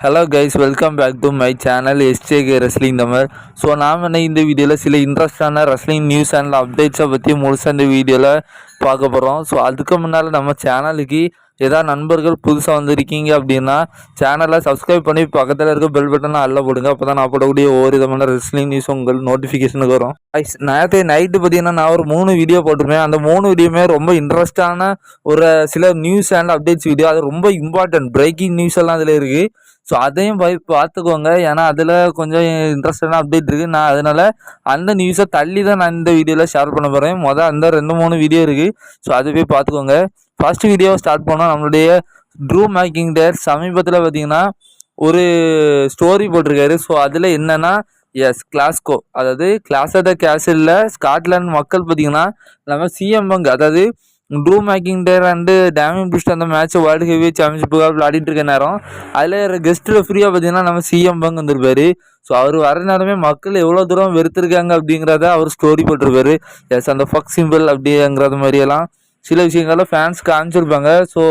Hello guys welcome back to my channel SJK wrestling Tamil so நாம் என்ன இந்த வீடியோவில் சில இன்ட்ரெஸ்டான ரெஸ்லிங் நியூஸ் அண்ட் அப்டேட்ஸை பற்றி முழுசாக இந்த வீடியோவில் பார்க்க போகிறோம் ஸோ அதுக்கு முன்னால் நம்ம சேனலுக்கு ஏதாவது நண்பர்கள் புதுசாக வந்திருக்கீங்க அப்படின்னா சேனலை சப்ஸ்கிரைப் பண்ணி பக்கத்தில் இருக்க பெல் பட்டனை அல்ல போடுங்க. அப்போ தான் நான் போடக்கூடிய ஒவ்வொரு விதமான ரெஸ்லிங் நியூஸ் உங்கள் நோட்டிஃபிகேஷனுக்கு வரும். ஐஸ் நேற்று நைட்டு பார்த்தீங்கன்னா நான் ஒரு மூணு வீடியோ போட்டிருப்பேன் அந்த மூணு வீடியோமே ரொம்ப இன்ட்ரெஸ்டான ஒரு சில நியூஸ் அண்ட் அப்டேட்ஸ் வீடியோ அது ரொம்ப இம்பார்ட்டன்ட் பிரேக்கிங் நியூஸ் எல்லாம் அதில் இருக்குது ஸோ அதையும் போய் பார்த்துக்கோங்க. ஏன்னா அதில் கொஞ்சம் இன்ட்ரெஸ்டான அப்டேட் இருக்குது நான் அதனால் அந்த நியூஸை தள்ளி தான் நான் இந்த வீடியோவில் ஷேர் பண்ண போகிறேன் மொதல் அந்த ரெண்டு மூணு வீடியோ இருக்குது ஸோ அது போய் பார்த்துக்கோங்க. ஃபர்ஸ்ட் வீடியோவை ஸ்டார்ட் பண்ணோம். நம்மளுடைய ட்ரூ மேக்கிங் டேர் சமீபத்தில் பார்த்தீங்கன்னா ஒரு ஸ்டோரி போட்டிருக்காரு. ஸோ அதில் என்னென்னா எஸ் கிளாஸ்கோ அதாவது கிளாஸோட கேசலில் ஸ்காட்லாண்ட் மக்கள் பார்த்தீங்கன்னா நம்ம சிஎம் பங்கு அதாவது Drew McIntyre and Damian Priest அந்த மேட்ச் வேர்ல்டு ஹெவி சாம்பியன்ஷிப்புக்காக விளையாடிட்டு இருக்க நேரம். அதில் கெஸ்ட்டில் ஃப்ரீயாக பார்த்தீங்கன்னா நம்ம சிஎம் பங்கு வந்திருப்பாரு. ஸோ அவர் வர நேரமே மக்கள் எவ்வளோ தூரம் வெறுத்திருக்காங்க அப்படிங்கிறத அவர் ஸ்டோரி போட்டிருப்பாரு. எஸ் அந்த ஃபக் சிம்பிள் அப்படிங்கிறது மாதிரியெல்லாம் சில விஷயங்கள்லாம் ஃபேன்ஸ் காமிச்சிருப்பாங்க. ஸோ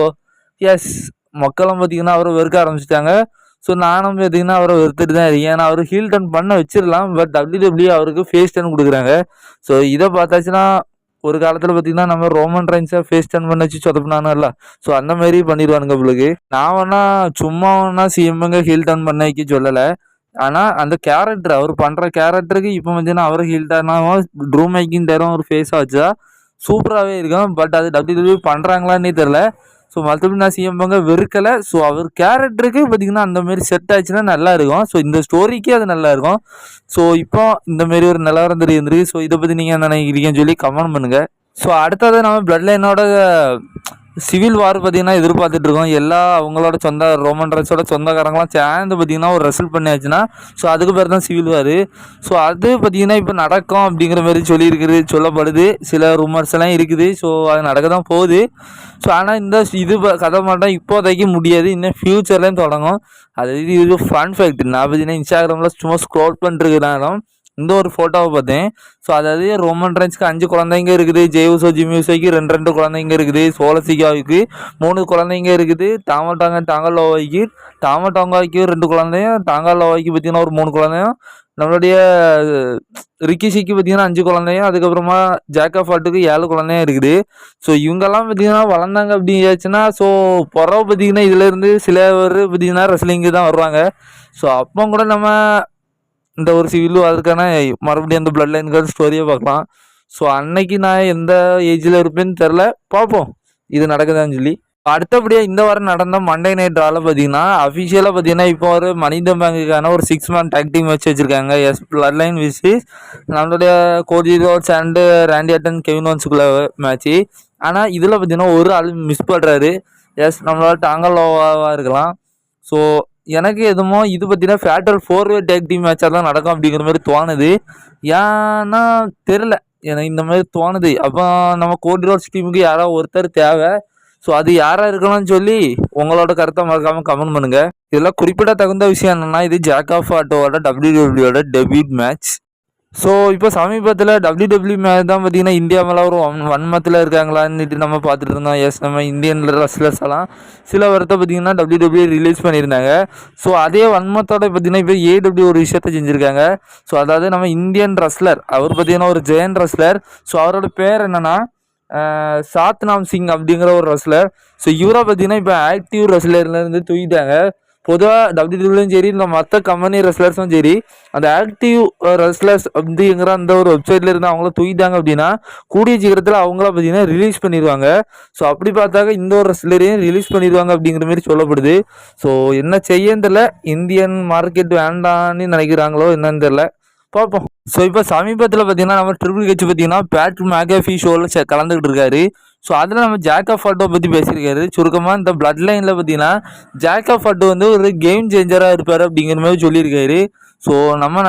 எஸ் மக்களும் பார்த்தீங்கன்னா அவரை வெறுக்க ஆரம்பிச்சிட்டாங்க. ஸோ நானும் பார்த்தீங்கன்னா அவரை வெறுத்துட்டு தான் இருக்கேன். ஏன்னா அவர் ஹீல் டன் பண்ண வச்சிடலாம். பட் டபிள்யூ அவருக்கு ஃபேஸ் டர்ன் கொடுக்குறாங்க. ஸோ இதை பார்த்தாச்சுன்னா ஒரு காலத்தில் பார்த்தீங்கன்னா நம்ம ரோமன் ரைன்ஸாக ஃபேஸ் டன் பண்ண வச்சு சொதப்பினானுல்ல ஸோ அந்த மாதிரி பண்ணிடுவானுங்க உங்களுக்கு நான் வேணா சும்மா வேணா சிஎம்ங்க ஹீல் டன் பண்ண வைக்க சொல்லலை. ஆனால் அந்த கேரக்டர் அவர் பண்ணுற கேரக்டருக்கு இப்போ பார்த்தீங்கன்னா அவர் ஹீல் டர்னாகவும் ட்ரூ மேக்கிங் தரும் ஒரு ஃபேஸாக வச்சா சூப்பராகவே இருக்கும். பட் அது டபிள்யூ பண்ணுறாங்களான்னே தெரில ஸோ மற்றபடி நான் சிஎம் பங்க வெறுக்கலை. ஸோ அவர் கேரக்டருக்கு பார்த்திங்கன்னா அந்தமாரி செட் ஆச்சுன்னா நல்லா இருக்கும். ஸோ இந்த ஸ்டோரிக்கே அது நல்லா இருக்கும். ஸோ இப்போ இந்தமாரி ஒரு நிலவரம் தெரிஞ்சிருக்கு. ஸோ இதை பற்றி நீங்கள் என்ன நினைக்கிறீங்கன்னு சொல்லி கமெண்ட் பண்ணுங்கள் ஸோ அடுத்தது நம்ம பிளட் லைனோட சிவில் வார் பார்த்தீங்கன்னா எதிர்பார்த்துட்டு இருக்கோம். எல்லா அவங்களோட சொந்த ரோமன் ரைட்ஸோட சொந்தக்காரங்களாம் சேர்ந்து பார்த்தீங்கன்னா ஒரு ரெசல்ட் பண்ணியாச்சுன்னா ஸோ அதுக்கு பேர் தான் சிவில் வார். ஸோ அது பார்த்தீங்கன்னா இப்போ நடக்கும் அப்படிங்கிற மாதிரி சொல்லியிருக்குது சொல்லப்படுது. சில ரூமர்ஸ் எல்லாம் இருக்குது. ஸோ அது நடக்க தான் போகுது. ஸோ ஆனால் இந்த இது ப- கதை மட்டும் இப்போதைக்கு முடியாது. இன்னும் ஃப்யூச்சர்லேயும் தொடங்கும். அது இது ஃபன் ஃபேக்ட் நான் பார்த்தீங்கன்னா இன்ஸ்டாகிராமில் சும்மா ஸ்க்ரோல் பண்ணிருக்கிறேன் இந்த ஒரு ஃபோட்டோவை பார்த்தேன். ஸோ அதாவது ரோமன் ரன்ஸ்க்கு அஞ்சு குழந்தைங்க இருக்குது. ஜெய்வுசோ ஜிமியூசோக்கு ரெண்டு ரெண்டு குழந்தைங்க இருக்குது. சோலசிகாவுக்கு மூணு குழந்தைங்க இருக்குது. தாமட்டாங்க டாங்கல்லோவாய்க்கு தாமட்டாங்காய்க்கு ரெண்டு குழந்தையும் டாங்கல்லோவாய்க்கு பார்த்தீங்கன்னா ஒரு மூணு குழந்தையும் நம்மளுடைய ரிக்கிஷிக்கு பார்த்தீங்கன்னா அஞ்சு குழந்தையும் அதுக்கப்புறமா ஜாக்கா ஃபாட்டுக்கு ஏழு குழந்தையும் இருக்குது. ஸோ இவங்கெல்லாம் பார்த்தீங்கன்னா வளர்ந்தாங்க அப்படியாச்சுன்னா ஸோ பிறவை பார்த்தீங்கன்னா இதுலேருந்து சில பேர் பார்த்தீங்கன்னா ரெஸ்லிங்கு தான் வருவாங்க. ஸோ அப்போ கூட நம்ம இந்த ஒரு சிவில் அதுக்கான மறுபடியும் அந்த பிளட் லைனுக்கான ஸ்டோரியை பார்க்கலாம். ஸோ அன்னைக்கு நான் எந்த ஏஜில் இருப்பேன்னு தெரில பார்ப்போம். இது நடக்குதான்னு சொல்லி. அடுத்தபடியாக இந்த வாரம் நடந்த மண்டே நைட் ட்ராவில் பார்த்தீங்கன்னா அஃபிஷியலாக பார்த்தீங்கன்னா இப்போ ஒரு மனித பேங்குக்கான ஒரு சிக்ஸ் மேன் டேக் டீம் வச்சு வச்சுருக்காங்க. எஸ் பிளட் லைன் விசி நம்மளுடைய Cody Rhodes and Randy Orton Kevin ஒன்ஸுக்குள்ள match ஆனால் இதில் பார்த்தீங்கன்னா ஒரு ஆள் மிஸ் பண்ணுறாரு எஸ் நம்மளோட டாங்கலோவாக இருக்கலாம். ஸோ எனக்கு எதுமோ இது பார்த்தீங்கன்னா fatal four way tag team மேட்சாக தான் நடக்கும் அப்படிங்கிற மாதிரி தோணுது. ஏன்னா தெரில எனக்கு இந்த மாதிரி தோணுது. அப்போ நம்ம கோடி ரோட்ஸ் டீமுக்கு யாரோ ஒருத்தர் தேவை. ஸோ அது யாராக இருக்கணும்னு சொல்லி உங்களோட கருத்தை மறக்காமல் கமெண்ட் பண்ணுங்கள் இதெல்லாம் குறிப்பிட தகுந்த விஷயம் என்னென்னா இது ஜாக் ஆஃப் ஆட்டோவோட டபிள்யூடபிள்யூட டெபியூட் மேட்ச் ஸோ இப்போ சமீபத்தில் டபிள்யூடபிள்யூ மேட்ச் தான் பார்த்தீங்கன்னா இந்தியா மேலே ஒரு ஒன் ஒன் வன்மத்தில் இருக்காங்களான்னு நம்ம பார்த்துட்டு இருந்தோம். எஸ் நம்ம இந்தியன் ரெஸ்லர்ஸ் எல்லாம் சில வருத்த பார்த்தீங்கன்னா டபிள்யூடபிள்யூ ரிலீஸ் பண்ணியிருந்தாங்க. ஸோ அதே ஒன் மந்தோட பார்த்தீங்கன்னா இப்போ ஏடபிள்யூ ஒரு விஷயத்த செஞ்சுருக்காங்க. ஸோ அதாவது நம்ம இந்தியன் ரெஸ்லர் அவர் பார்த்தீங்கன்னா ஒரு ஜெயன் ரெஸ்லர் ஸோ அவரோட பேர் என்னென்னா சாத்நாம் சிங் அப்படிங்கிற ஒரு ரெஸ்லர் ஸோ இவரை பார்த்தீங்கன்னா இப்போ ஆக்டிவ் ரெஸ்லர்லேருந்து தூக்கிட்டாங்க. பொதுவாக டபிள்யூடபிள்யூயும் சரி இல்லை மற்ற கம்பெனி ரெஸ்லர்ஸும் சரி அந்த ஆக்டிவ் ரெஸ்லர்ஸ் அப்படிங்கிற அந்த ஒரு வெப்சைட்ல இருந்து அவங்கள தூக்கிட்டாங்க அப்படின்னா கூடிய சீக்கிரத்தில் அவங்கள பார்த்தீங்கன்னா ரிலீஸ் பண்ணிடுவாங்க ஸோ அப்படி பார்த்தாக்க இந்த ஒரு ரெஸ்லரையும் ரிலீஸ் பண்ணிடுவாங்க அப்படிங்கிற மாதிரி சொல்லப்படுது. ஸோ என்ன செய்யன்னு தெரில இந்தியன் மார்க்கெட் வேண்டான்னு நினைக்கிறாங்களோ என்னன்னு தெரில பார்ப்போம். ஸோ இப்போ சமீபத்தில் பார்த்தீங்கன்னா நம்ம ட்ரிபிள் ஹெச் பார்த்தீங்கன்னா பேட் மேகஃபி ஷோவில் கலந்துக்கிட்டு இருக்காரு. ஸோ அதில் நம்ம ஜாக்கா ஃபாட்டோ பற்றி பேசியிருக்காரு. சுருக்கமாக இந்த பிளட் லைனில் பார்த்தீங்கன்னா ஜாக்கா ஃபாட்டோ வந்து ஒரு கேம் சேஞ்சராக இருப்பார் அப்படிங்கிற மாதிரி சொல்லியிருக்காரு. ஸோ நம்ம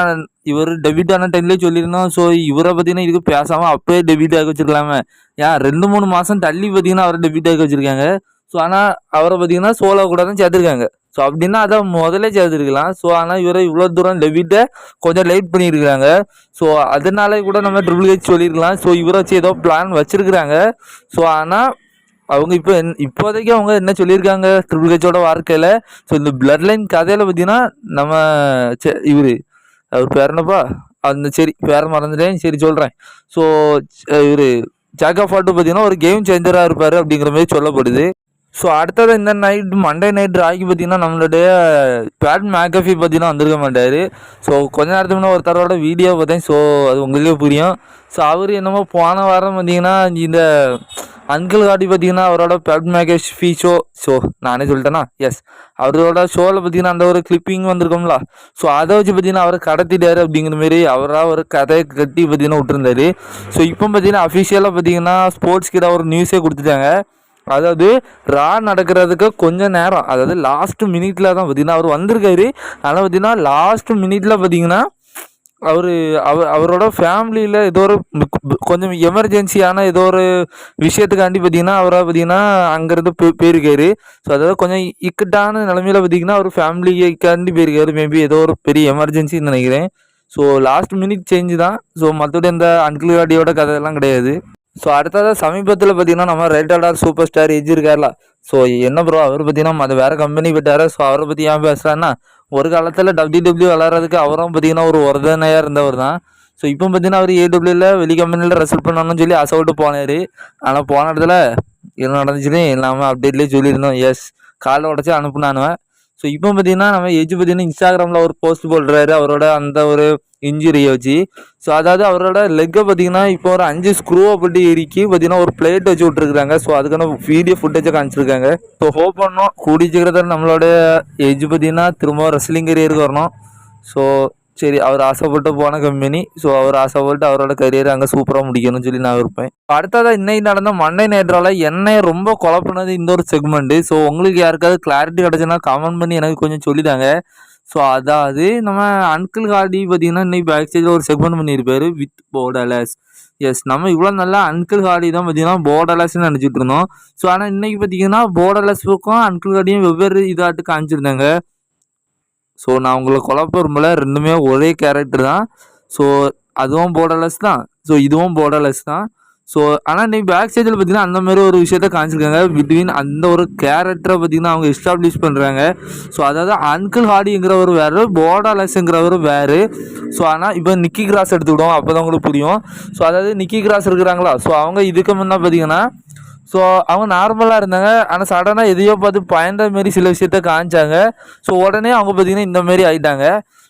இவர் டெபிட் ஆன டைம்லேயே சொல்லியிருந்தோம். ஸோ இவரை பார்த்தீங்கன்னா இதுக்கு பேசாமல் அப்போயே டெபிட் ஆகி வச்சிருக்கலாமே. ஏன் ரெண்டு மூணு மாதம் தள்ளி பார்த்தீங்கன்னா அவரை டெபிட் ஆகி வச்சிருக்காங்க. ஸோ ஆனால் அவரை பார்த்தீங்கன்னா சோலோ கூட தான் சேர்த்துருக்காங்க. ஸோ அப்படின்னா அதை முதல்ல சேர்த்துருக்கலாம் ஸோ ஆனால் இவரை இவ்வளோ தூரம் டெபிட்டை கொஞ்சம் லேட் பண்ணியிருக்கிறாங்க ஸோ அதனால கூட நம்ம ட்ரிபிள் ஹெச் சொல்லியிருக்கலாம் ஸோ இவரை வச்சு ஏதோ பிளான் வச்சுருக்கிறாங்க. ஸோ ஆனால் அவங்க இப்போ இப்போதைக்கு அவங்க என்ன சொல்லியிருக்காங்க ட்ரிபிள் ஹெச்சோட வாழ்க்கையில்? ஸோ இந்த பிளட் லைன் கதையில் பார்த்தீங்கன்னா நம்ம சே இவர் அவர் பேர் என்னப்பா? அந்த சரி பேரை மறந்துட்டேன். சரி சொல்கிறேன் ஸோ இவர் ஜாக்கா ஃபாட்டு பார்த்தீங்கன்னா ஒரு கேம் சேஞ்சராக இருப்பார் அப்படிங்கிற மாதிரி சொல்லப்படுது. ஸோ அடுத்தது இந்த நைட் மண்டே நைட் ராகி பார்த்தீங்கன்னா நம்மளுடைய பேட் மேக்கஃபி பார்த்தீங்கன்னா வந்திருக்க மாட்டார். ஸோ கொஞ்ச நேரத்துக்கு முன்னே ஒருத்தரோட வீடியோ பார்த்தேன். ஸோ அது உங்களுக்கே புரியும். ஸோ அவர் என்னமோ போன வாரம் பார்த்தீங்கன்னா இந்த அங்கிள் காட்டி பார்த்தீங்கன்னா அவரோட பேட் மேக்கஃபி ஷோ ஸோ நானே சொல்லிட்டேனா? எஸ் அவரோட ஷோவில் பார்த்தீங்கன்னா அந்த ஒரு கிளிப்பிங் வந்திருக்கோம்ல. ஸோ அதை வச்சு பார்த்தீங்கன்னா அவரை கடத்திட்டார் அப்படிங்கிற மாரி அவராக ஒரு கதையை கட்டி பார்த்தீங்கன்னா விட்டுருந்தாரு. ஸோ இப்போ பார்த்தீங்கன்னா அஃபிஷியலாக பார்த்தீங்கன்னா ஸ்போர்ட்ஸ் கிட்ட ஒரு நியூஸே கொடுத்துட்டாங்க. அதாவது ரா நடக்கிறதுக்கு கொஞ்சம் நேரம் அதாவது லாஸ்ட் மினிட்ல தான் பார்த்தீங்கன்னா அவர் வந்திருக்காரு. ஆனால் பார்த்தீங்கன்னா லாஸ்ட் மினிட்ல பார்த்தீங்கன்னா அவர் அவர் அவரோட ஃபேமிலியில் ஏதோ ஒரு கொஞ்சம் எமர்ஜென்சியான ஏதோ ஒரு விஷயத்துக்காண்டி பார்த்தீங்கன்னா அவரை பார்த்தீங்கன்னா அங்கேருந்து போய் போயிருக்காரு. ஸோ அதாவது கொஞ்சம் இக்கட்டான நிலமையில பார்த்தீங்கன்னா அவர் ஃபேமிலிக்காண்டி போயிருக்காரு. மேபி ஏதோ ஒரு பெரிய எமர்ஜென்சின்னு நினைக்கிறேன். ஸோ லாஸ்ட் மினிட் சேஞ்சு தான். ஸோ மற்றபடி அந்த அன்கிள் காடியோட கதையெல்லாம் கிடையாது. ஸோ அடுத்ததாக சமீபத்தில் பார்த்தீங்கன்னா நம்ம ரேட்டடார் சூப்பர் ஸ்டார் எஜ் இருக்கார்ல ஸோ என்ன ப்ரோ அவர் பார்த்தீங்கன்னா அது வேறு கம்பெனி போயிட்டாரு ஸோ அவரை பற்றி ஏன் பேசுகிறான்னா ஒரு காலத்தில் டபிள்யூ டபிள்யூ விளாட்றதுக்கு அவரும் பார்த்தீங்கன்னா ஒரு உறுதுணையாக இருந்தவர் தான் ஸோ இப்போ பார்த்தீங்கன்னா அவர் ஏடபிள்யூவில் வெளி கம்பெனியில் ரெசல்ட் பண்ணணும்னு சொல்லி ஆசைப்பட்டு போனார். ஆனால் போன இடத்துல என்ன நடந்துச்சுன்னு எல்லாமே அப்டேட்லேயே சொல்லியிருந்தோம். எஸ் காலை உடச்சி அனுப்புனானுவேன் ஸோ இப்போ பார்த்தீங்கன்னா நம்ம ஏஜ் பார்த்தீங்கன்னா இன்ஸ்டாகிராமில் ஒரு போஸ்ட் போடுறாரு. அவரோட அந்த ஒரு இன்ஜுரியை வச்சு. ஸோ அதாவது அவரோட லெக்கை பார்த்தீங்கன்னா இப்போ ஒரு அஞ்சு ஸ்க்ரூவை போட்டு இறுக்கி பார்த்தீங்கன்னா ஒரு பிளேட் வச்சு விட்ருக்குறாங்க ஸோ அதுக்கான வீடியோ ஃபுட்டேஜை காமிச்சிருக்காங்க. ஸோ ஹோப் பண்ணோம். கூடி சீக்கிரத்தில் நம்மளோட எஜ் பார்த்தீங்கன்னா திரும்ப ரெஸ்லிங் கரியருக்கு வரணும். ஸோ சரி அவர் ஆசைப்பட்டு போன கம்பெனி ஸோ அவர் ஆசைப்பட்டு அவரோட கரியரை அங்கே சூப்பராக முடிக்கணும்னு சொல்லி நான் இருப்பேன் அடுத்ததாக இன்னைக்கு நடந்த மண்டே நேற்றால் என்னை ரொம்ப குழப்பினது இந்த ஒரு செக்மெண்ட்டு ஸோ உங்களுக்கு யாருக்காவது கிளாரிட்டி கிடச்சுன்னா கமெண்ட் பண்ணி எனக்கு கொஞ்சம் சொல்லிட்டாங்க ஸோ அதாவது நம்ம அன்கிள் கார்டி பார்த்தீங்கன்னா இன்னைக்கு பேக் ஸ்டேஜில் ஒரு செக்மெண்ட் பண்ணியிருப்பாரு வித் போர்டலஸ் எஸ் நம்ம இவ்வளோ நல்லா அன்கிள் கார்டி தான் பார்த்தீங்கன்னா போர்டலஸ்ன்னு நினச்சிட்டு இருந்தோம். ஸோ ஆனால் இன்னைக்கு பார்த்தீங்கன்னா போர்டலஸுக்கும் அன்கிள் கார்டியும் வெவ்வேறு இதாட்டு காமிச்சிருந்தாங்க. ஸோ நான் உங்களை குழப்பறமில்ல ரெண்டுமே ஒரே கேரக்டர் தான். ஸோ அதுவும் போர்டர்லெஸ் தான். ஸோ இதுவும் போர்டர்லெஸ் தான். ஸோ ஆனால் நீ பேக் ஸ்டேஜில் பார்த்தீங்கன்னா அந்த மாதிரி ஒரு விஷயத்த காமிச்சிருக்காங்க. பிட்வீன் அந்த ஒரு கேரக்டரை பார்த்தீங்கன்னா அவங்க எஸ்டாப்ளிஷ் பண்ணுறாங்க ஸோ அதாவது அன்கிள் ஹாடிங்கிறவர் வேறு போர்டர்லெஸ்ங்கிறவர் வேறு. ஸோ ஆனால் இப்போ நிக்கி கிராஸ் எடுத்துக்கிடுவோம். அப்போ தான் உங்களுக்கு புரியும். ஸோ அதாவது நிக்கி கிராஸ் இருக்கிறாங்களா? ஸோ அவங்க இதுக்கு முன்னே பார்த்தீங்கன்னா ஸோ அவங்க நார்மலாக இருந்தாங்க. ஆனால் சடனாக எதையோ பார்த்து பயந்த மாரி சில விஷயத்த காமிச்சாங்க. ஸோ உடனே அவங்க பார்த்தீங்கன்னா இந்தமாரி ஆகிட்டாங்க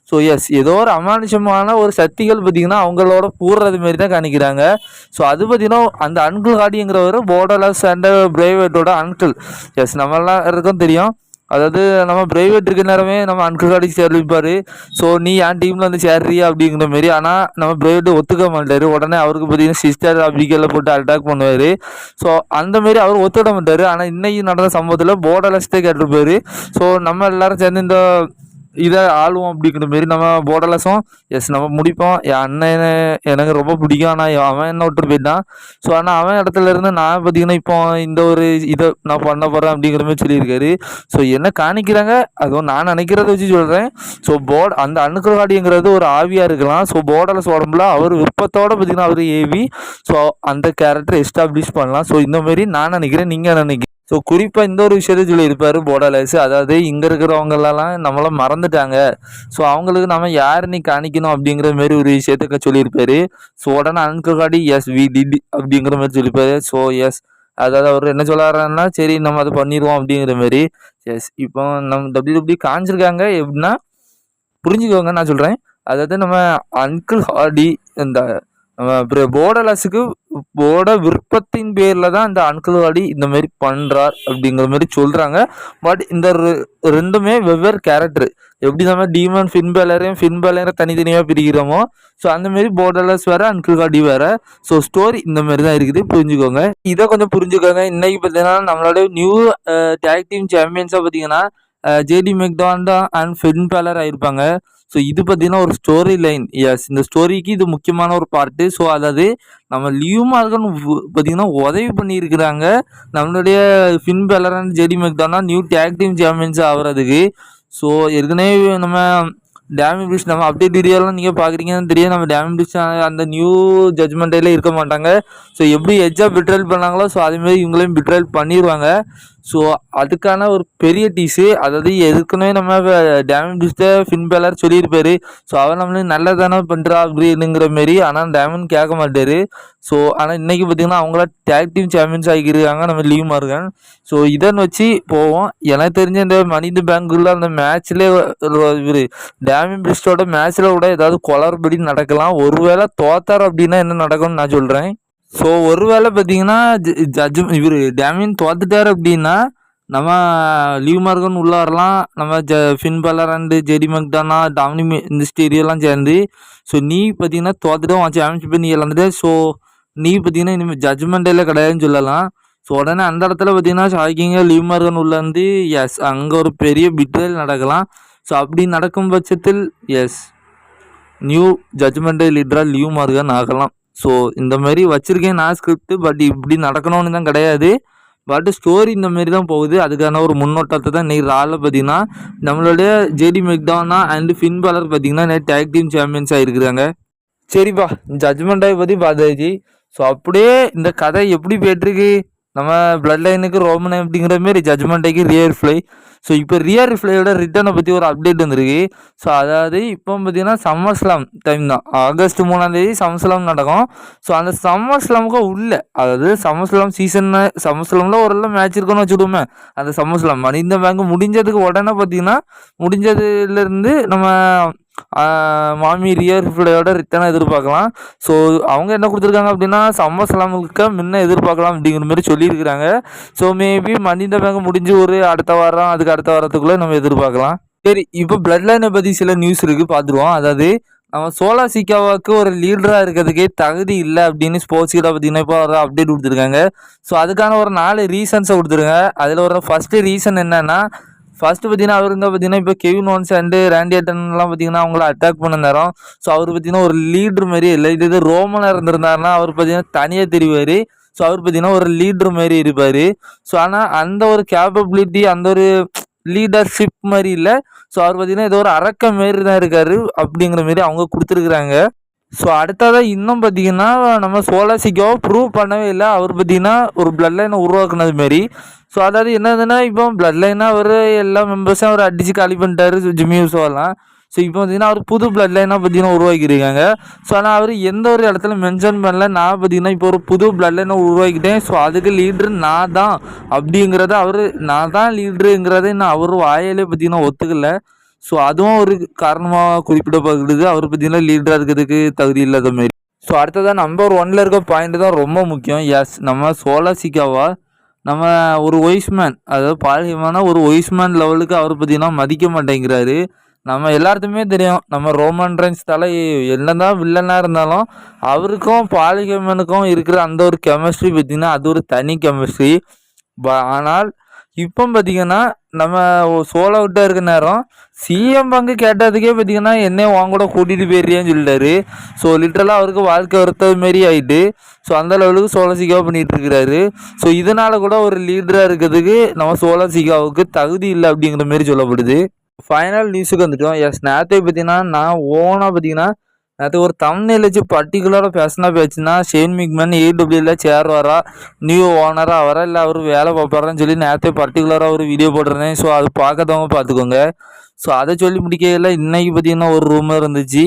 ஸோ எஸ் ஏதோ ஒரு அமானுஷமான ஒரு சக்திகள் பார்த்திங்கன்னா அவங்களோட கூடுறது மாரி தான் காணிக்கிறாங்க ஸோ அது பார்த்தீங்கன்னா அந்த அன்கிள் ஹாடிங்கிறவர் போர்டர்லஸ் அண்ட் பிரைவேட்டோட அன்கிள் எஸ் நம்மளாம் இருக்கும் தெரியும். அதாவது நம்ம பிரைவேட் இருக்க நேரமே நம்ம அன்கிள் கார்டு சேர்விப்பார் ஸோ நீ என் டீமில் வந்து சேர்றியா அப்படிங்கிற மாரி. ஆனால் நம்ம பிரைவேட் ஒத்துக்க மாட்டார். உடனே அவருக்கு பார்த்தீங்கன்னா சிஸ்டர் அபிகேல போட்டு அட்டாக் பண்ணுவார். ஸோ அந்த மாரி அவர் ஒத்துக்க மாட்டார். ஆனால் இன்னைக்கு நடந்த சம்பவத்தில் போர்டலஸ்ட்டே கேட்டிருப்பார். ஸோ நம்ம எல்லாரும் சேர்ந்து இந்த இதை ஆளுவோம் அப்படிங்கிற மாரி நம்ம போர்டர்லெஸ்ஸும் எஸ் நம்ம முடிப்போம். என் அண்ணன் எனக்கு ரொம்ப பிடிக்கும். ஆனால் அவன் என்ன விட்டு போயிட்டான்? ஸோ ஆனால் அவன் இடத்துல இருந்து நான் பார்த்தீங்கன்னா இப்போ இந்த ஒரு இதை நான் பண்ண போகிறேன் அப்படிங்கிற மாதிரி சொல்லியிருக்காரு. ஸோ என்ன காணிக்கிறாங்க? அதுவும் நான் நினைக்கிறத வச்சு சொல்கிறேன் ஸோ போர்டு அந்த அணுக்கலாடிங்கிறது ஒரு ஆவியாக இருக்கலாம். ஸோ போர்டர்லெஸ் உடம்புல அவர் விருப்பத்தோடு பார்த்தீங்கன்னா அவர் ஏவி ஸோ அந்த கேரக்டர் எஸ்டாப்ளிஷ் பண்ணலாம். ஸோ இந்த மாதிரி நான் நினைக்கிறேன் நீங்கள் நினைக்கிறேன் ஸோ குறிப்பாக இந்த ஒரு விஷயத்த சொல்லியிருப்பார் போடாலேஸ் அதாவது இங்கே இருக்கிறவங்களெல்லாம் நம்மளாம் மறந்துட்டாங்க. ஸோ அவங்களுக்கு நம்ம யார் நீ காணிக்கணும் அப்படிங்கிற மாதிரி ஒரு விஷயத்த சொல்லியிருப்பார். ஸோ உடனே அன்ககாடி எஸ் வி டிட் அப்படிங்கிற மாதிரி சொல்லியிருப்பாரு. ஸோ எஸ் அதாவது அவர் என்ன சொல்லாருன்னா சரி நம்ம அதை பண்ணிடுவோம் அப்படிங்கிற மாதிரி எஸ் இப்போ நம்ம டபிள்யூ டபிள்யூ காமிச்சிருக்காங்க எப்படின்னா புரிஞ்சுக்கோங்க நான் சொல்கிறேன் அதாவது நம்ம அன்கிள் ஹார்டி இந்த நம்ம போடலாஸுக்கு போட விருப்பத்தின் பேரில் தான் இந்த அன்கிள் ஹார்டி இந்த மாதிரி பண்ணுறார் அப்படிங்கிற மாதிரி சொல்கிறாங்க பட் இந்த ரெண்டுமே வெவ்வேறு கேரக்டர் எப்படி நம்ம டீமன் ஃபின் பேலரையும் ஃபின் தனித்தனியாக பிரிக்கிறோமோ ஸோ அந்த மாதிரி வேறு அன்கிள் காடி வேறு. ஸோ ஸ்டோரி இந்த மாதிரி தான் இருக்குது. புரிஞ்சுக்கோங்க. இதை கொஞ்சம் புரிஞ்சுக்கோங்க. இன்றைக்கி பார்த்தீங்கன்னா நம்மளோட நியூ டேக் டீம் சாம்பியன்ஸாக பார்த்தீங்கன்னா JD McDonagh and Finn Balor ஆயிருப்பாங்க. So இது பார்த்தீங்கன்னா ஒரு ஸ்டோரி லைன் எஸ் இந்த ஸ்டோரிக்கு இது முக்கியமான ஒரு பார்ட்டு ஸோ அதாவது நம்ம லியூ மார்கன் பார்த்தீங்கன்னா உதவி பண்ணியிருக்கிறாங்க. நம்மளுடைய Finn Balor and JD McDonagh new tag team champions ஆகிறதுக்கு ஸோ ஏற்கனவே நம்ம டேமி பிரிட்ஜ் நம்ம அப்டேட் வீடியோலாம் நீங்கள் பார்க்குறீங்கன்னு தெரியும். நம்ம டேமி பிரிட்ஜ் அந்த நியூ ஜட்மெண்ட்டில் இருக்க மாட்டாங்க. ஸோ எப்படி எஜ்ஜாக பிட்ரேல் பண்ணாங்களோ ஸோ அதேமாதிரி இவங்களையும் பிட்ரேல் பண்ணிடுவாங்க ஸோ அதுக்கான ஒரு பெரிய டீஸு அதாவது எதுக்குன்னே நம்ம டேமண்ட் பிரிட்ஜை ஃபின் பேலர் சொல்லியிருப்பாரு. ஸோ அவர் நம்மளுக்கு நல்லதானே பண்ணுறா அப்படின்னுங்கிற மாரி ஆனால் டேமண்ட் கேட்க மாட்டார். ஸோ ஆனால் இன்றைக்கி பார்த்தீங்கன்னா அவங்கள டேக் டீம் சாம்பியன்ஸ் ஆகியிருக்காங்க நம்ம லீவ் மார்கன். ஸோ இதன் வச்சு போவோம். எனக்கு தெரிஞ்ச இந்த மனித பேங்குள்ள அந்த மேட்ச்லேயே இவர் டேமண்ட் பிரிஸ்டோட மேட்ச்சில் கூட ஏதாவது குளறுபடி நடக்கலாம். ஒருவேளை தோத்தார் அப்படின்னா என்ன நடக்கும்னு நான் சொல்கிறேன் ஸோ ஒருவேளை பார்த்தீங்கன்னா ஜட்ஜ் இவர் டேமின் தோத்துட்டார் அப்படின்னா நம்ம லீவ் மார்கன் உள்ள வரலாம். நம்ம ஜ ஃபின் பலர் அண்டு ஜெடி மக்டானா டாமினி இந்த ஸ்டேடியோலாம் சேர்ந்து. ஸோ நீ பார்த்தீங்கன்னா தோத்துட்டோம் உன் சாம்பியன்ஷிப்பை நீ இழந்துட்டு. ஸோ நீ பார்த்தீங்கன்னா இனிமேல் ஜட்ஜ்மெண்ட்டில் கிடையாதுன்னு சொல்லலாம். ஸோ உடனே அந்த இடத்துல பார்த்தீங்கன்னா ஷாக்கிங்க லீவ் மார்கன் உள்ளேருந்து எஸ் அங்கே ஒரு பெரிய பிட்ரேல் நடக்கலாம். ஸோ அப்படி நடக்கும் பட்சத்தில் எஸ் நியூ ஜட்ஜ்மெண்ட்டு லீடராக லீவ் மார்கன் ஆகலாம். ஸோ இந்த மாதிரி வச்சுருக்கேன் நான் ஸ்கிரிப்ட் பட் இப்படி நடக்கணும்னு தான் கிடையாது. பட் ஸ்டோரி இந்த மாதிரி தான் போகுது. அதுக்கான ஒரு முன்னோட்டத்தை தான் இன்னைக்கு ஆளில் பார்த்தீங்கன்னா நம்மளுடைய JD McDonagh and Finn Balor பார்த்தீங்கன்னா நேற்று டேக் டீம் சாம்பியன்ஸாக இருக்கிறாங்க. சரிப்பா ஜட்ஜ்மெண்ட்டை பற்றி பார்த்தாச்சு. ஸோ அப்படியே இந்த கதை எப்படி போயிட்டுருக்கு நம்ம பிளட் லைனுக்கு ரோமன் அப்படிங்கிற மாரி ஜட்ஜ்மெண்ட்டுக்கு ரியர் ஃப்ளை ஸோ இப்போ ரியர் ஃப்ளையோட ரிட்டர்னை பற்றி ஒரு அப்டேட் வந்திருக்கு. ஸோ அதாவது இப்போ பார்த்தீங்கன்னா சம்மர் ஸ்லாம் டைம் தான். ஆகஸ்ட் மூணாந்தேதி சம்மர் ஸ்லாம் நடக்கும். ஸோ அந்த சம்மர் ஸ்லாமுக்கு உள்ளே அதாவது சம்மர் ஸ்லாம் சீசன் சம்மர் ஸ்லாமில் மேட்ச் இருக்குன்னு வச்சுடுவோமே அந்த சம்மர் ஸ்லாம் மனித பேங்க் முடிஞ்சதுக்கு உடனே பார்த்தீங்கன்னா முடிஞ்சதுலேருந்து நம்ம மாமி ரியர் ஃப்ளையோட ரிட்டர்னை எதிர்பார்க்கலாம். ஸோ அவங்க என்ன கொடுத்துருக்காங்க அப்படின்னா சம்மர் ஸ்லாமுக்கு முன்ன எதிர்பார்க்கலாம் அப்படிங்கிற மாதிரி சொல்லியிருக்கிறாங்க. ஸோ மேபி மனித பேங்க முடிஞ்சு ஒரு அடுத்த வாரம் அதுக்கு அடுத்த வாரத்துக்குள்ளே நம்ம எதிர்பார்க்கலாம். சரி இப்போ பிளட் லைனை பற்றி சில நியூஸ் இருக்குது பார்த்துருவோம். அதாவது நம்ம சோலா சிக்காவாக்கு ஒரு லீடராக இருக்கிறதுக்கே தகுதி இல்லை அப்படின்னு ஸ்போர்ட்ஸ் கிட்ட பார்த்தீங்கன்னா இப்போ ஒரு அப்டேட் கொடுத்துருக்காங்க. ஸோ அதுக்கான ஒரு நாலு ரீசன்ஸை கொடுத்துருங்க அதில் ஒரு ஃபஸ்ட்டு ரீசன் என்னென்னா ஃபர்ஸ்ட் பார்த்தீங்கன்னா அவர் இருந்தால் பார்த்தீங்கன்னா இப்போ கெவின் ஒன்ஸ் அண்டு ரேண்டி அட்டன்லாம் பார்த்தீங்கன்னா அவங்கள அட்டாக் பண்ண நேரம். ஸோ அவர் பார்த்தீங்கன்னா ஒரு லீடர் மாரி இல்லை. இது ரோமனாக இருந்திருந்தாருன்னா அவர் பார்த்தீங்கன்னா தனியாக தெரிவார். ஸோ அவர் பார்த்தீங்கன்னா ஒரு லீடர் மாரி இருப்பார். ஸோ ஆனால் அந்த ஒரு கேப்பபிலிட்டி அந்த ஒரு லீடர்ஷிப் மாதிரி இல்லை. ஸோ அவர் பார்த்தீங்கன்னா ஏதோ ஒரு அரக்க மாரி தான் இருக்கார் அப்படிங்கிற மாரி அவங்க கொடுத்துருக்குறாங்க. ஸோ அடுத்ததாக இன்னும் பார்த்தீங்கன்னா நம்ம சோலாசிக்காவை ப்ரூவ் பண்ணவே இல்லை. அவர் பார்த்தீங்கன்னா ஒரு பிளட் லைனை உருவாக்குனது மாரி ஸோ அதாவது என்னதுன்னா இப்போ பிளட் லைனாக அவர் எல்லா மெம்பர்ஸும் அவர் அடித்து காலி பண்ணிட்டாரு ஜிம்மி யூசோலாம் ஸோ இப்போ பார்த்தீங்கன்னா அவர் புது பிளட் லைனாக பார்த்தீங்கன்னா உருவாக்கியிருக்காங்க. ஸோ ஆனால் அவர் எந்த ஒரு இடத்துல மென்ஷன் பண்ணல. நான் பார்த்தீங்கன்னா இப்போ ஒரு புது பிளட் லைனை உருவாக்கிட்டேன். ஸோ அதுக்கு லீட்ரு நான் தான். அப்படிங்கிறத அவர் நான் தான் லீட்ருங்கிறத இன்னும் அவர் வாயிலே பார்த்தீங்கன்னா ஒத்துக்கல. ஸோ அதுவும் ஒரு காரணமாக குறிப்பிடப்படுது. அவர் பார்த்தீங்கன்னா லீடராக இருக்கிறதுக்கு தகுதி இல்லாத மாரி ஸோ அடுத்ததாக நம்பர் ஒன்ல இருக்க பாயிண்ட் தான் ரொம்ப முக்கியம். எஸ் நம்ம சோலா சிக்காவா? நம்ம ஒரு ஒய்ஸ்மேன் அதாவது பாலியமான ஒரு ஒய்ஸ்மேன் லெவலுக்கு அவர் பார்த்தீங்கன்னா மதிக்க மாட்டேங்கிறாரு. நம்ம எல்லாத்துக்குமே தெரியும் நம்ம ரோமன் ரென்ஸ் தலை என்னதான் வில்லனாக இருந்தாலும் அவருக்கும் பாலிகமனுக்கும் இருக்கிற அந்த ஒரு கெமிஸ்ட்ரி பார்த்திங்கன்னா அது ஒரு தனி கெமிஸ்ட்ரி ஆனால் இப்போ பார்த்திங்கன்னா நம்ம சோலோ அவுட்டாக இருக்க நேரம் சிஎம் பங்கு கேட்டதுக்கே பார்த்தீங்கன்னா என்ன உன் கூட கூட்டிகிட்டு போயிடுறியான்னு சொல்லிட்டாரு. ஸோ லிட்டரலாக அவருக்கு வாழ்க்கை வருத்தது மாரி ஆயிட்டு ஸோ அந்த லெவலுக்கு சோழசிகா பண்ணிட்டு இருக்கிறாரு. ஸோ இதனால கூட ஒரு லீடராக இருக்கிறதுக்கு நம்ம சோழசிகாவுக்கு தகுதி இல்லை அப்படிங்கிற மாரி சொல்லப்படுது. ஃபைனல் நியூஸுக்கு வந்துட்டோம். எஸ் நேற்று பார்த்தீங்கன்னா நான் ஓனாக பார்த்தீங்கன்னா நேற்று ஒரு தமிழ் வச்சு பர்டிகுலராக பேசினா பேச்சுன்னா ஷேன் மிக்மேன் ஏடபிள்யூல சேர் வரா நியூ ஓனராக வரா இல்லை அவர் வேலை பார்ப்பாரான்னு சொல்லி நேரத்தை பர்டிகுலராக ஒரு வீடியோ போட்டிருந்தேன். ஸோ அது பார்க்காதவங்க பார்த்துக்கோங்க. ஸோ அதை சொல்லி முடிக்கையில் இன்னைக்கு பார்த்தீங்கன்னா ஒரு ரூமர் இருந்துச்சு.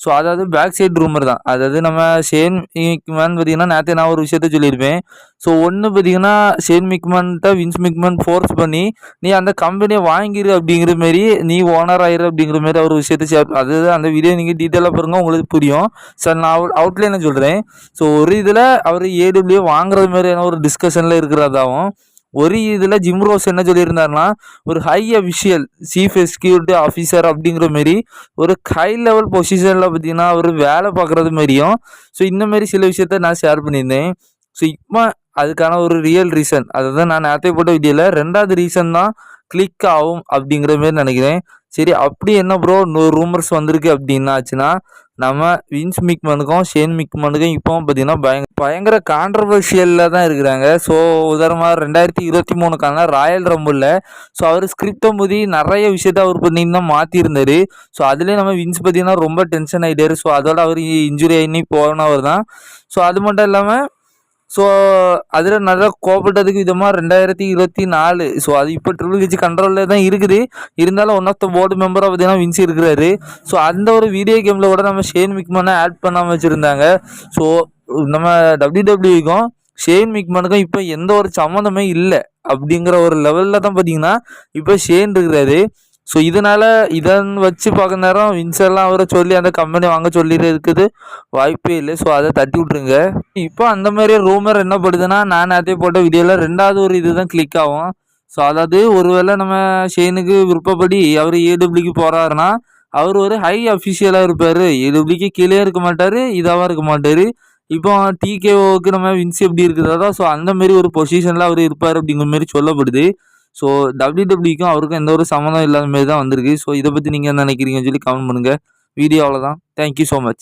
ஸோ அதாவது பேக் சைடு ரூமர் தான். அதாவது நம்ம ஷேன் மிக்மேன் பார்த்தீங்கன்னா நேற்று நான் ஒரு விஷயத்த சொல்லியிருப்பேன். ஸோ ஒன்று பார்த்தீங்கன்னா ஷேன் மிக்மன்ட்ட வின்ஸ் மிக்மன் ஃபோர்ஸ் பண்ணி நீ அந்த கம்பெனியை வாங்கிரு அப்படிங்கிற மாரி நீ ஓனர் ஆயிரு அப்படிங்கிற மாரி ஒரு விஷயத்த ஷேர் அது அந்த வீடியோ நீங்கள் டீட்டெயிலாக பாருங்க உங்களுக்கு புரியும். சார் நான் அவுட் அவுட்லைனை சொல்கிறேன் ஸோ ஒரு இதில் அவர் ஏடபிள்யூ வாங்குறது மாதிரியான ஒரு டிஸ்கஷனில் இருக்கிறதாகவும் ஒரு இதில் ஜிம் ரோஸ் என்ன சொல்லியிருந்தாருன்னா ஒரு high official chief executive officer அப்படிங்கிற மாரி ஒரு ஹை லெவல் பொசிஷனில் பார்த்தீங்கன்னா அவர் வேலை பார்க்குறது மாதிரியும் ஸோ இந்தமாரி சில விஷயத்த நான் ஷேர் பண்ணியிருந்தேன். ஸோ இப்போ அதுக்கான ஒரு ரியல் ரீசன் அதை தான் நான் நேரத்தை போட்ட வீடியோவில் ரெண்டாவது ரீசன் தான் கிளிக் ஆகும் அப்படிங்கிற மாரி நினைக்கிறேன். சரி அப்படி என்ன ப்ரோ நூறு ரூமர்ஸ் வந்திருக்கு அப்படின்னாச்சுன்னா நம்ம வின்ஸ் மிக்மனுக்கும் ஷேன் மிக்மனுக்கும் இப்போ பார்த்தீங்கன்னா பயங்க பயங்கர கான்ட்ரவர்ஷியலில் தான் இருக்கிறாங்க. ஸோ உதாரணமாக ரெண்டாயிரத்தி இருபத்தி மூணுக்கான ராயல் ரம்பிளில் ஸோ அவர் ஸ்கிரிப்டை முதி நிறைய விஷயத்த அவர் பார்த்தீங்கன்னா மாற்றிருந்தார் ஸோ அதுலேயே நம்ம வின்ஸ் பார்த்தீங்கன்னா ரொம்ப டென்ஷன் ஆகிட்டார் ஸோ அதோட அவர் இன்ஜுரி ஆகி போனவர் தான். ஸோ அது மட்டும் இல்லாமல் ஸோ அதில் நல்லா கோபப்பட்டதுக்கு விதமாக ரெண்டாயிரத்தி இருபத்தி நாலு. ஸோ அது இப்போ ட்ரிபிள் ஹெச் கண்ட்ரோலில் தான் இருக்குது. இருந்தாலும் ஒன் ஆஃப் த போர்டு மெம்பராக பார்த்தீங்கன்னா வின்ஸ் இருக்கிறாரு. ஸோ அந்த ஒரு வீடியோ கேமில் கூட நம்ம ஷேன் மிக்மனை ஆட் பண்ணாமல் வச்சுருந்தாங்க. ஸோ நம்ம டபிள்யூ டபிள்யூக்கும் ஷேன் மிக்மனுக்கும் இப்போ எந்த ஒரு சம்மந்தமே இல்லை. அப்படிங்கிற ஒரு லெவலில் தான் பார்த்தீங்கன்னா இப்போ ஷேன் இருக்கிறாரு. ஸோ இதனால் இதன் வச்சு பார்க்க நேரம் வின்சர்லாம் அவரை சொல்லி அந்த கம்பெனி வாங்க சொல்லி இருக்குது. வாய்ப்பே இல்லை. ஸோ அதை தட்டி விட்ருங்க இப்போ அந்த மாதிரி ரூமர் என்ன படுதுன்னா நான் அதே போட்ட வீடியோவில் ரெண்டாவது ஒரு இது தான் கிளிக் ஆகும். ஸோ அதாவது ஒருவேளை நம்ம ஷேனுக்கு விருப்பப்படி அவர் ஏடபிள்யூக்கு போகிறாருன்னா அவர் ஒரு ஹை அஃபிஷியலாக இருப்பார். ஏடபிள்யூக்கு கீழே இருக்க மாட்டார் இதாகவும் இருக்க மாட்டார். இப்போ டிகேஓக்கு நம்ம வின்ஸ் எப்படி இருக்கிறதோ ஸோ அந்த மாதிரி ஒரு பொசிஷனில் அவர் இருப்பார் அப்படிங்கிற மாதிரி சொல்லப்படுது. ஸோ டபிள்யூ டபிள்யூக்கும் அவருக்கும் எந்த ஒரு சம்மந்தம் இல்லாத மாதிரி தான் வந்திருக்கு. ஸோ இதை பற்றி நீங்கள் என்ன நினைக்கிறீங்கன்னு சொல்லி கமெண்ட் பண்ணுங்கள் வீடியோ அவ்வளோதான் தேங்க்யூ ஸோ மச்